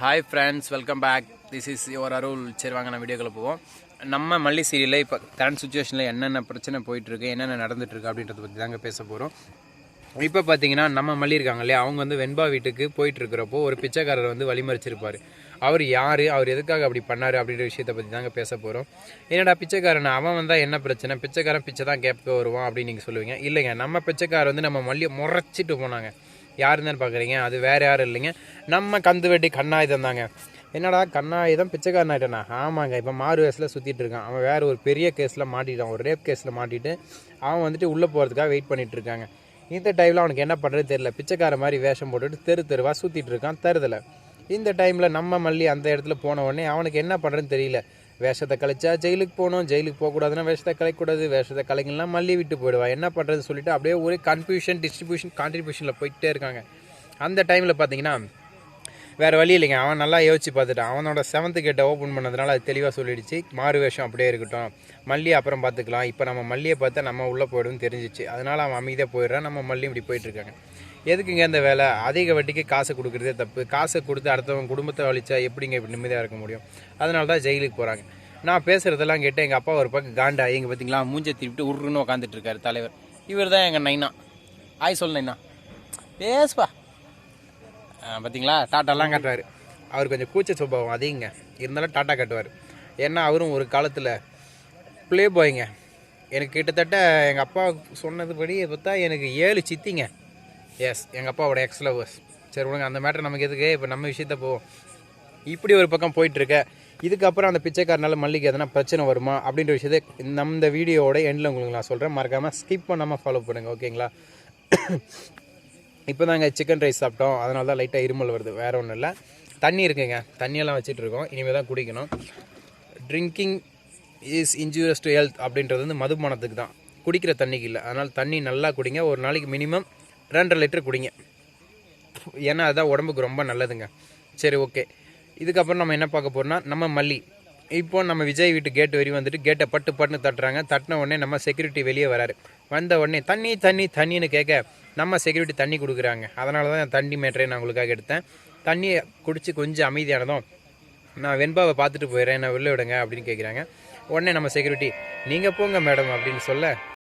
Hi friends welcome back this is your Arul சரி வாங்க நான் வீடியோக்குள்ள போவோம். நம்ம மல்லி சீரியலில் இப்போ கரண்ட் சுச்சுவேஷனில் என்னென்ன பிரச்சனை போயிட்டுருக்கு என்னென்ன நடந்துகிட்ருக்கு அப்படின்றத பற்றி தாங்க பேச போகிறோம் இப்போ பார்த்தீங்கன்னா நம்ம மல்லி இருக்காங்க இல்லையா? அவங்க வந்து வெண்பா வீட்டுக்கு போயிட்டுருக்கிறப்போ ஒரு பிச்சைக்காரர் வந்து வழிமறிச்சிருப்பார். அவர் யார்? அவர் எதுக்காக அப்படி பண்ணார் அப்படின்ற விஷயத்தை பற்றி தாங்க பேச போகிறோம் என்னடா பிச்சைக்காரன்? அவன் வந்தால் என்ன பிரச்சனை? பிச்சைக்காரன் பிச்சை தான் கேட்க வருவான் அப்படின்னு நீங்கள் சொல்லுவீங்க. இல்லைங்க நம்ம பிச்சைக்காரர் வந்து நம்ம மல்லியை முறைச்சிட்டு போனாங்க. யாருந்தான்னு பார்க்குறீங்க? அது வேறு யாரும் இல்லைங்க. நம்ம கந்து வெட்டி கண்ணாயுதம் தாங்க. என்னடா கண்ணாயுதம்? பிச்சைக்காரன் ஆகிட்டேனா ஆமாங்க. இப்போ மாறு வயசில் சுற்றிட்டு இருக்கான். அவன் வேறு ஒரு பெரிய கேஸில் மாட்டிட்டான். ஒரு ரேப் கேஸில் மாட்டிட்டு அவன் வந்துட்டு உள்ளே போகிறதுக்காக வெயிட் பண்ணிகிட்டு இருக்காங்க. இந்த டைமில் அவனுக்கு என்ன பண்ணுறது தெரியல. பிச்சைக்கார மாதிரி வேஷம் போட்டுட்டு தெரு தெருவாக சுற்றிட்டு இருக்கான் தருதலை. இந்த டைமில் நம்ம மல்லி அந்த இடத்துல போன உடனே அவனுக்கு என்ன பண்ணுறதுன்னு தெரியல. வேஷத்தை கழிச்சா ஜெயிலுக்கு போகணும் ஜெயிலுக்கு போகக்கூடாதுன்னா வேஷத்தை கலைக்கூடாது வேஷத்தை கலைங்கலாம் மல்லி விட்டு போயிடுவா என்ன பண்ணுறது சொல்லிட்டு அப்படியே ஒரே கன்ஃபியூஷன் டிஸ்ட்ரிபியூஷன் கான்ட்ரிபியூஷனில் போயிட்டே இருக்காங்க. அந்த டைமில் பார்த்தீங்கன்னா வேறு வழி இல்லைங்க. அவன் நல்லா யோசிச்சு பார்த்துட்டான். அவனோட செவன்த்து கேட்டை ஓப்பன் பண்ணதுனால அது தெளிவாக சொல்லிடுச்சு. மாறு வேஷம் அப்படியே இருக்கட்டும். மல்லி அப்புறம் பார்த்துக்கலாம். இப்போ நம்ம மல்லியை பார்த்தா நம்ம உள்ளே போய்டும்னு தெரிஞ்சிச்சு. அதனால் அவன் அமைதியாக போயிடுறான். நம்ம மல்லியும் இப்படி போயிட்டுருக்காங்க எதுக்குங்க இந்த வேலை? அதிக வட்டிக்கு காசை கொடுக்குறதே தப்பு. காசை கொடுத்து அடுத்தவங்க குடும்பத்தை அழிச்சா எப்படிங்க இப்படி நிம்மதியாக இருக்க முடியும்? அதனால தான் ஜெயிலுக்கு போகிறாங்க நான் பேசுகிறதெல்லாம் கேட்டு எங்கள் அப்பா ஒரு பக்கம் காண்டா எங்கே பார்த்தீங்களா மூஞ்சை திருப்பிட்டு உருன்னு உட்காந்துட்டு இருக்காரு தலைவர். இவர் தான் எங்கள் நைனா. ஆய் சொல் நைனா. பேசுப்பா. பார்த்தீங்களா டாட்டாலாம் காட்டுவார். அவர் கொஞ்சம் கூச்ச சுபாவம் அதிகங்க இருந்தாலும் டாட்டா காட்டுவார். ஏன்னா அவரும் ஒரு காலத்தில் ப்ளே பாய்ங்க எனக்கு கிட்டத்தட்ட எங்கள் அப்பா சொன்னதுபடி பார்த்தா எனக்கு ஏழு சித்திங்க. எஸ் எங்கள் அப்பாவோட எக்ஸ் லவர்ஸ் சரி விடுங்க அந்த மேட்டர் நமக்கு எதுக்கு? இப்போ நம்ம விஷயத்த போவோம். இப்படி ஒரு பக்கம் போயிட்டுருக்க. இதுக்கப்புறம் அந்த பிச்சைக்காரனால மல்லிகை எதனா பிரச்சனை வருமா? அப்படின்ற விஷயத்தை நம்ம இந்த வீடியோவோட எண்டில் உங்களுக்கு நான் சொல்கிறேன் மறக்காமல் ஸ்கிப் பண்ணாமல் ஃபாலோ பண்ணுங்கள் ஓகேங்களா இப்போ நாங்கள் சிக்கன் ரைஸ் சாப்பிட்டோம். அதனால தான் லைட்டாக இருமல் வருது. வேறு ஒன்றும் இல்லை. தண்ணி இருக்குங்க. தண்ணியெல்லாம் வச்சுட்டு இருக்கோம். இனிமேல் தான் குடிக்கணும். Drinking is injurious to health அப்படின்றது வந்து மதுபானத்துக்கு தான். குடிக்கிற தண்ணிக்கு இல்லை. அதனால் தண்ணி நல்லா குடிங்க. ஒரு நாளைக்கு மினிமம் ரெண்டரை லிட்டர் குடிங்க. ஏன்னா அதுதான் உடம்புக்கு ரொம்ப நல்லதுங்க. சரி ஓகே இதுக்கப்புறம் நம்ம என்ன பார்க்க போகிறோம்னா நம்ம மல்லி. இப்போ நம்ம விஜய் வீட்டு கேட்டு வரையும் வந்துட்டு கேட்டை பட்டு பட்டுன்னு தட்டுறாங்க. தட்டின உடனே நம்ம செக்யூரிட்டி வெளியே வராரு. வந்த உடனே தண்ணி தண்ணி தண்ணின்னு கேட்க நம்ம செக்யூரிட்டி தண்ணி கொடுக்குறாங்க. அதனால தான் தண்ணி மேட்டரே நான் உங்களுக்காக எடுத்தேன். தண்ணியை குடித்து கொஞ்சம் அமைதியானதும் நான் வெண்பாவை பார்த்துட்டு போயிடுறேன். என்ன வெளில விடுங்க அப்படின்னு கேட்குறாங்க உடனே நம்ம செக்யூரிட்டி நீங்கள் போங்க மேடம் அப்படின்னு சொல்ல